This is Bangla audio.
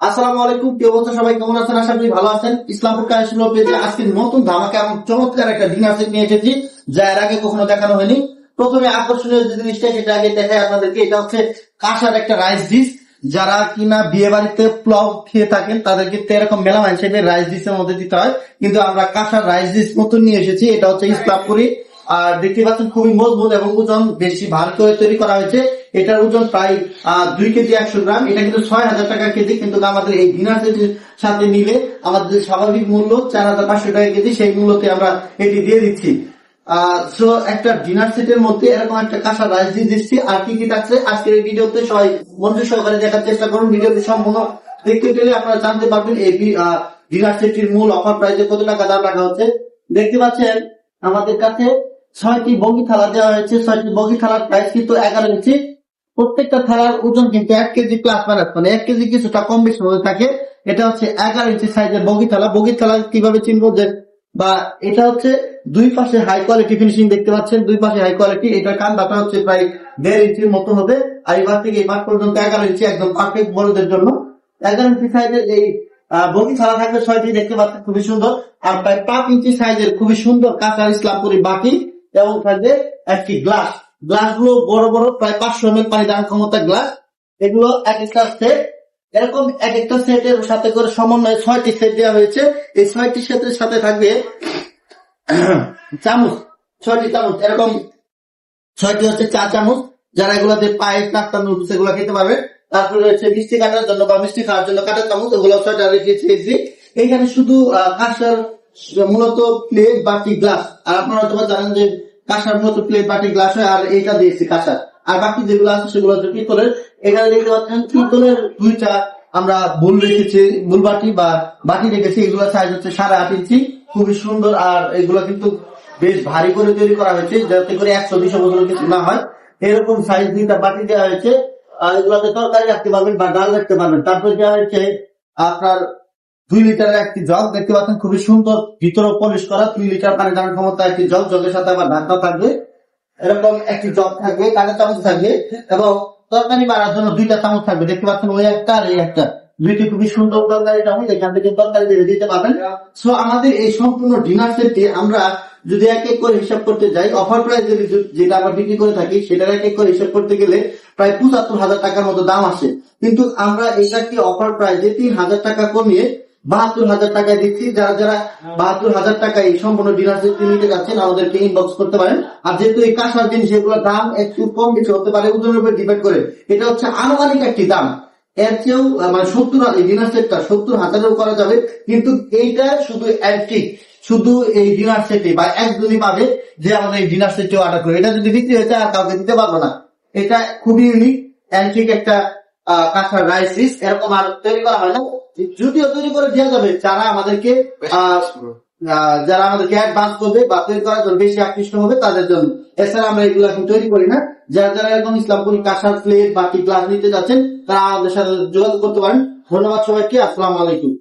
আসসালামু আলাইকুম কেউ বলছো সবাই? কেমন আছেন? আশা করি ভালো আছেন। ইসলামপুর কাহিনী পেজে আজকে নতুন ধামাকা এবং চমৎকার একটা ডিনার সেট নিয়ে এসেছি, যা এর আগে কখনো দেখানো হয়নি। প্রথমে আকর্ষণীয় যে জিনিসটা, সেটা আগে দেখাই আপনাদেরকে, এটা হচ্ছে কাঁসার একটা রাইস ডিশ যারা কিনা বিয়ে বাড়িতে প্লাউ খেয়ে থাকেন, তাদেরকে এরকম মেলা হিসেবে রাইস ডিশের মধ্যে দিতে হয়। কিন্তু আমরা কাঁসার রাইস ডিশ নতুন নিয়ে এসেছি, এটা হচ্ছে ইসলামপুরি আর দেখতে পাচ্ছেন খুবই মজবুত এবং ওজন বেশি ভার করে তৈরি করা হয়েছে। এটার ওজন প্রায় দুই কেজি একশো গ্রাম। এটা কিন্তু ছয় হাজার টাকা কেজি, কিন্তু আমাদের এই ডিনার সেটের সাথে নিলে আমাদের যে স্বাভাবিক মূল্য চার হাজার পাঁচশো টাকা কেজি, সেই মূল্যতে আমরা এটি দিয়ে দিচ্ছি। সো একটা ডিনার সেটের মধ্যে এরকম একটা কাঁচা রাইস দিয়ে দিচ্ছি। আর কি কি থাকছে? আজকের এই ভিডিওতে সবাই মনোযোগ সহকারে দেখার চেষ্টা করুন। ভিডিওটি সম্পূর্ণ দেখতে পেলে আপনারা জানতে পারবেন এই ডিনার সেটটির মূল অফার প্রাইসে কত টাকা দাম রাখা হচ্ছে। দেখতে পাচ্ছেন আমাদের কাছে ছয়টি বগি থালা দেওয়া হয়েছে। ছয়টি বগি থালার প্রাইস কিন্তু এগারো ইঞ্চি। প্রত্যেকটা থালার ওজন কিন্তু এক কেজি প্লাস মাইনাস। মানে এক কেজি কিছুটা কম বেশি হয়ে থাকে। এটা হচ্ছে এগারো ইঞ্চি সাইজের বগি থালা। বগি থালা কীভাবে চিনবো যে, বা এটা হচ্ছে দুই পাশে হাই কোয়ালিটি ফিনিশিং দেখতে পাচ্ছেন। দুই পাশে হাই কোয়ালিটি এটার কান্দাটা হচ্ছে প্রায় দেড় ইঞ্চির মতো হবে। আর এবার থেকে এই পর্যন্ত এগারো ইঞ্চি একদম পারফেক্ট বড়দের জন্য। এগারো ইঞ্চি সাইজের এই বগি থালা থাকবে ছয়টি। দেখতে পাচ্ছেন খুবই সুন্দর। আর প্রায় পাঁচ ইঞ্চি সাইজের খুবই সুন্দর কাঁচা ইসলামপুরি বাটি। এবং থাকবে একটি গ্লাস গ্লাসগুলো বড় বড়, প্রায় পাঁচশো এম পানি দান ক্ষমতা গ্লাস এগুলো এক একটা সেট এরকম এক একটা সেটের সাথে করে সমন্বয়ে ছয়টি সেট দেওয়া হয়েছে। এই ছয়টি সেটের সাথে থাকবে চামচ, ছয়টি চামচ, এরকম ছয়টি হচ্ছে চা চামচ, যারা এগুলাতে পায়েস, নাস্তা, নুডলস এগুলো খেতে পারবে, তারপরে রয়েছে মিষ্টি কাটার জন্য বা মিষ্টি খাওয়ার জন্য কাটার চামচ, এগুলো ছয়টা রেখেছি এইখানে শুধু কাঁসার মূলত প্লেট বাটি গ্লাস আর আপনারা হয়তো জানেন যে কাঁসার মূলত প্লেট বাটি গ্লাস হয়, আর এইটা দিয়েছি কাঁসার। আর বাকি যেগুলো আছে সেগুলো হচ্ছে পিতলের। এখানে দেখতে পাচ্ছেন পিতলের দুইটা আমরা বুল রেখেছি, বুল বাটি বা বাটি রেখেছি। এগুলো সাইজ হচ্ছে সাড়ে আট ইঞ্চি। খুবই সুন্দর। আর এগুলো কিন্তু বেশ ভারী করে তৈরি করা হয়েছে, যাতে করে একশো দুশো বছর কিছু না হয়। এরকম সাইজ দুইটা বাটি দেওয়া হয়েছে। আর এগুলোতে তরকারি রাখতে পারবেন বা ডাল রাখতে পারবেন। তারপর দেওয়া হয়েছে আপনার দুই লিটারের একটি জগ, দেখতে পাচ্ছেন খুবই সুন্দর, ভিতরে পলিশ করা, দুই লিটার পানি দানের ক্ষমতা একটি জগ, জগের সাথে আবার ঢাকনা থাকবে। এরকম একটি জগ থাকবে, কাঁচা চামচ থাকবে, এবং তরকারি বাড়ার জন্য দুইটা চামচ থাকবে। দেখতে পাচ্ছেন ওই একটা আর এই একটা। দুইটি খুবই সুন্দর তরকারি চামচ এখান থেকে তরকারি বেড়ে দিতে পারবেন। সো আমাদের এই সম্পূর্ণ ডিনার সেটটি আমরা যদি এক এক করে হিসাব করতে যাই অফার প্রাইস যদি যেটা আমরা বিক্রি করে থাকি, সেটার এক এক করে হিসাব করতে গেলে প্রায় পঁচাত্তর হাজার টাকার মতো দাম আসে। কিন্তু আমরা এটাকে অফার প্রাইসে তিন হাজার টাকা কমিয়ে বাহাত্তর হাজার টাকায় দিচ্ছি। যারা যারা বাহাত্তর হাজার টাকায় সম্পূর্ণ ডিনার সেট নিতে যাচ্ছেন আমাদেরকে ইনবক্স করতে পারেন। আর যেহেতু এই কাঁসার জিনিস এগুলোর দাম একটু কম বেশি হতে পারে ওজনের উপর ডিপেন্ড করে। এটা হচ্ছে আনুমানিক একটি দাম। এর চেয়েও মানে সত্তর এই ডিনার সেটটা সত্তর হাজারেও করা যাবে। কিন্তু এইটা শুধু অ্যান্টিক শুধু এই ডিনার সেটে বা একজনই পাবে যে আমাদের এই ডিনার সেটে অর্ডার করে। এটা যদি বিক্রি হয়েছে আর কাউকে দিতে পারব না। এটা খুবই ইউনিক অ্যান্টিক একটা কাঁসার রাইস রিস এরকম আর তৈরি করা হয় না। যদিও তৈরি করে দেওয়া যাবে যারা আমাদেরকে যারা আমাদেরকে অ্যাডভান্স করবে বা তৈরি করার জন্য বেশি আকৃষ্ট হবে তাদের জন্য। এছাড়া আমরা এগুলো এখন তৈরি করি না। যারা যারা এরকম ইসলামপুরি কাঁসার প্লেট বাকি গ্লাস নিতে যাচ্ছেন তারা আমাদের সাথে যোগাযোগ করতে পারেন। ধন্যবাদ সবাইকে আসসালামু আলাইকুম।